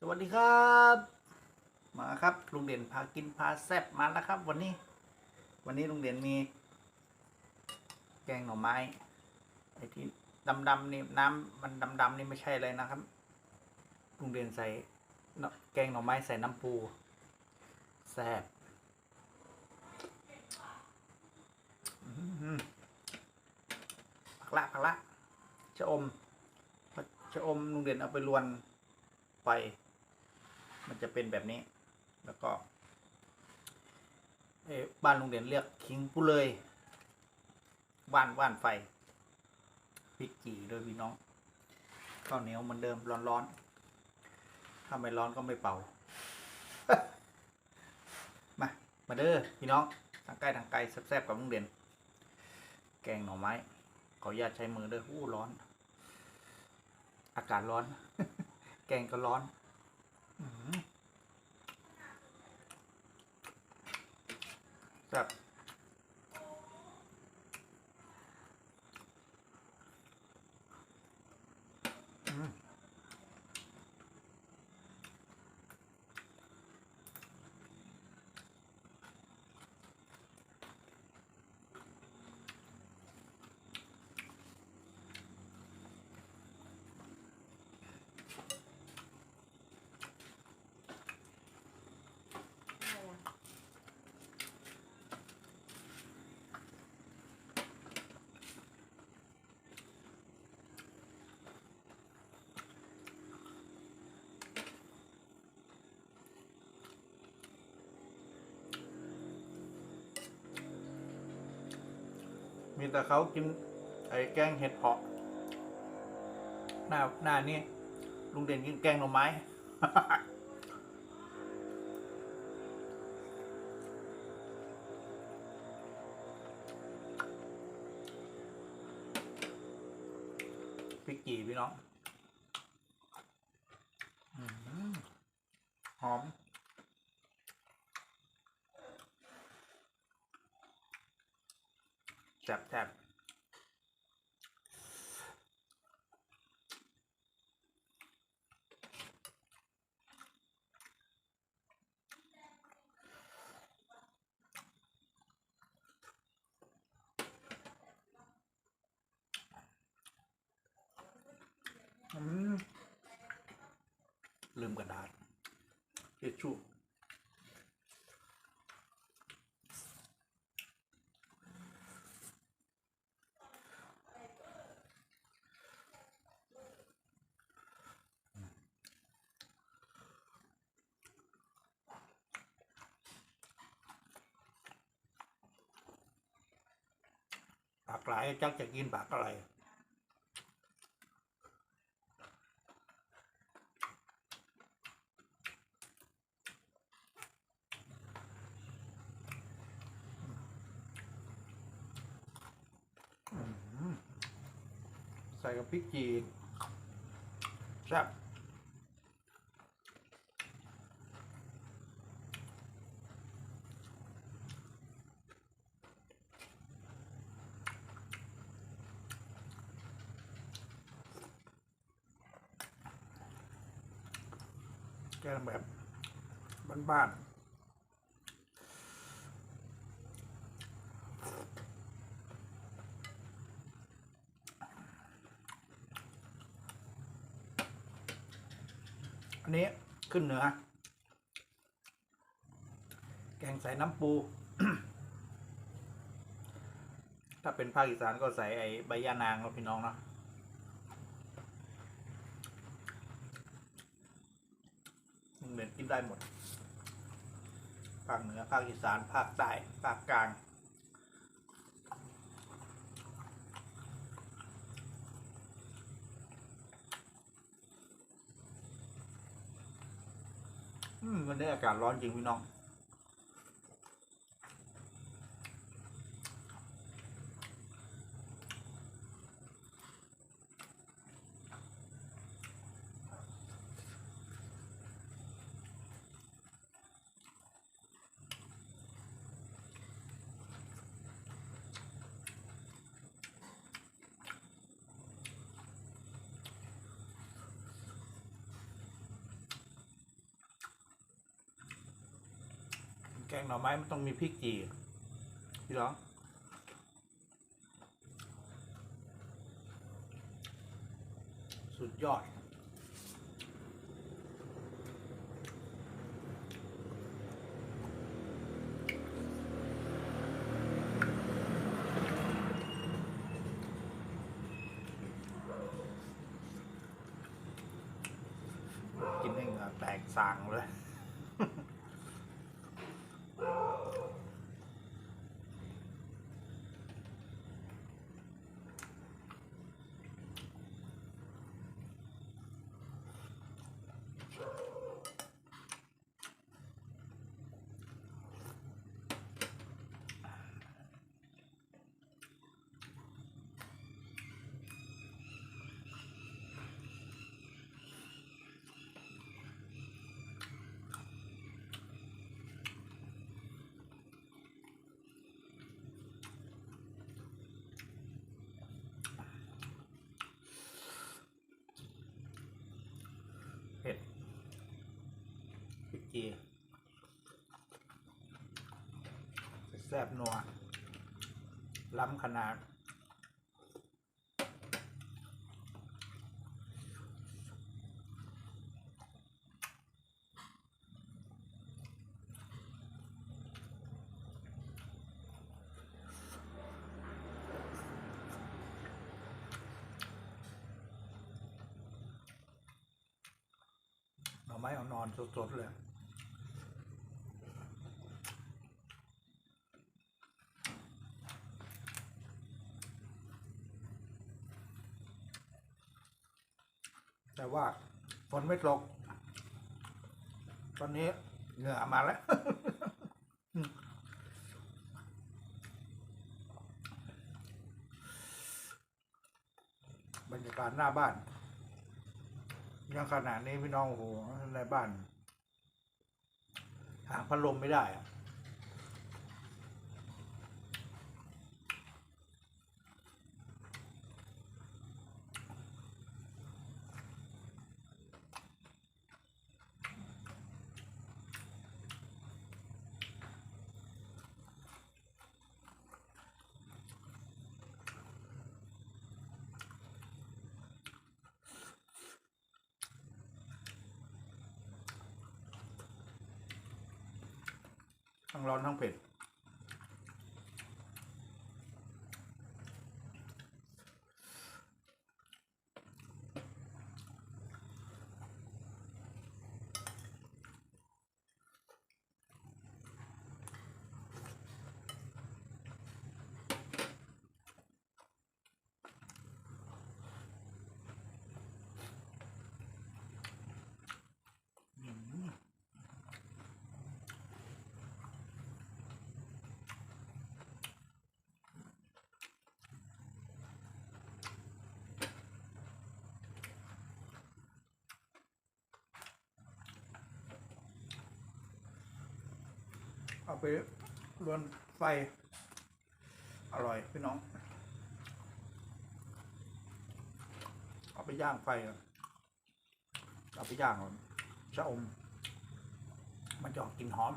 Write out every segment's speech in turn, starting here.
สวัสดีครับ มาครับลุงเด่นพากินพาแซบมาแล้วครับ วันนี้ วันนี้ลุงเด่นมี แกงหน่อไม้ไอ้ที่ดำๆนี่น้ำมันดำๆนี่ไม่ใช่เลยนะครับลุงเด่นใส่แกงหน่อไม้ใส่น้ำปูแซบผักละผักละชะอมชะอมลุงเด่นเอาไปรวนไฟ มันจะเป็นแบบนี้ แล้วก็เอ่อบ้านลุงเด่นเรียกคิงปุเลยบ้านบ้านไฟพริกจีด้วยพี่น้องข้าวเหนียวเหมือนเดิมร้อนๆถ้าไม่ร้อนก็ไม่เป่า มา มาเด้อพี่น้องทางใกล้ทางไกลแซ่บๆกับลุงเด่น แกงหน่อไม้ขออนุญาตใช้มือเด้ออู้ร้อน อากาศร้อน แกงก็ร้อน อืม แซ่บ มีแต่เขากินไอ้แกงเห็ดเพาะ หน้าหน้านี่ลุงเด่นกินแกงหน่อไม้ พริกจีพี่น้องหอม แซ่บแซ่บอืมลืมกระดาษทิชชู่ ผักหลายจักจะกินผักอะไรอื้อหือใส่กับพริกจีนแซ่บ งแบบบ้านๆ อันนี้ขึ้นเหนือ แกงใส่น้ำปู ถ้าเป็นภาคอีสานก็ใส่ไอ้ใบยานางแล้วพี่น้องเนาะ มึงเด่นกิน ได้หมด ภาคเหนือ ภาคอีสาน ภาคใต้ ภาคกลาง อืมวันนี้อากาศร้อนจริงพี่น้อง แกงหน่อไม้มันต้องมีพริกจีพี่ร้องสุดยอด กินได้เหงื่อแตกสางเลย ผ็ดพริกจีแซ่บนัวล้ำขนาด ห นอนอนสดๆเลยแต่ว่าฝนไม่ตก ตอนนี้เหงื่อมาแล้ว บรรยากาศหน้าบ้าน ยังขนาดนี้พี่น้องโอ้โหในบ้านหาพัดลมไม่ได้ ร้อนทั้งเผ็ด เอาไปรวนไฟ อร่อยพี่น้อง เอาไปย่างไฟเอาไปย่างชะอม มันจะออกกลิ่นหอม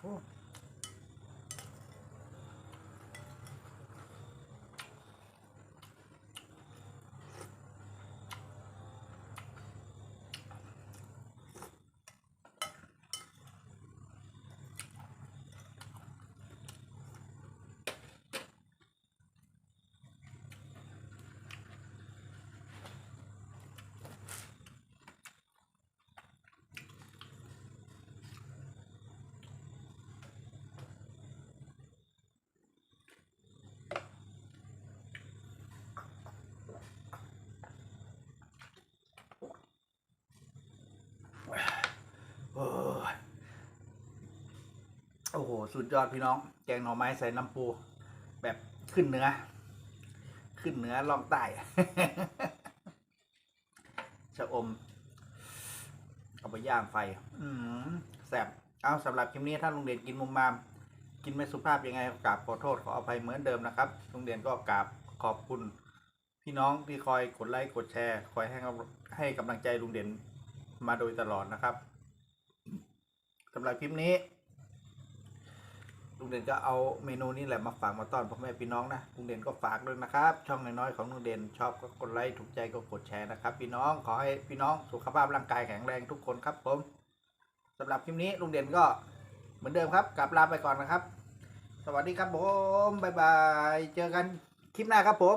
โสุดยอดพี่น้อง แกงหน่อไม้ใส่น้ำปู แบบขึ้นเนื้อ ขึ้นเนื้อล่องใต้ชะอม เอาไปย่างไฟ อืมแซ่บเอาสำหรับคลิปนี้ถ้าลุงเด่นกินมุมมาม กินไม่สุภาพยังไงกราบขอโทษขออภัยเหมือนเดิมนะครับลุงเด่นก็กราบขอบคุณ พี่น้องที่คอยกดไลค์กดแชร์ คอยให้ให้กำลังใจลุงเด่นมาโดยตลอดนะครับสำหรับคลิปนี้ ลุงเด่นก็เอาเมนูนี้แหละมาฝากมาต้อนพ่อแม่พี่น้องนะลุงเด่นก็ฝากด้วยนะครับ ช่องน้อยๆของลุงเด่นชอบก็กดไลค์ถูกใจก็กดแชร์นะครับ พี่น้องขอให้พี่น้องสุขภาพร่างกายแข็งแรงทุกคนครับผมสำหรับคลิปนี้ลุงเด่นก็เหมือนเดิมครับกลับลาไปก่อนนะครับ สวัสดีครับผมบ๊ายบายเจอกันคลิปหน้าครับผม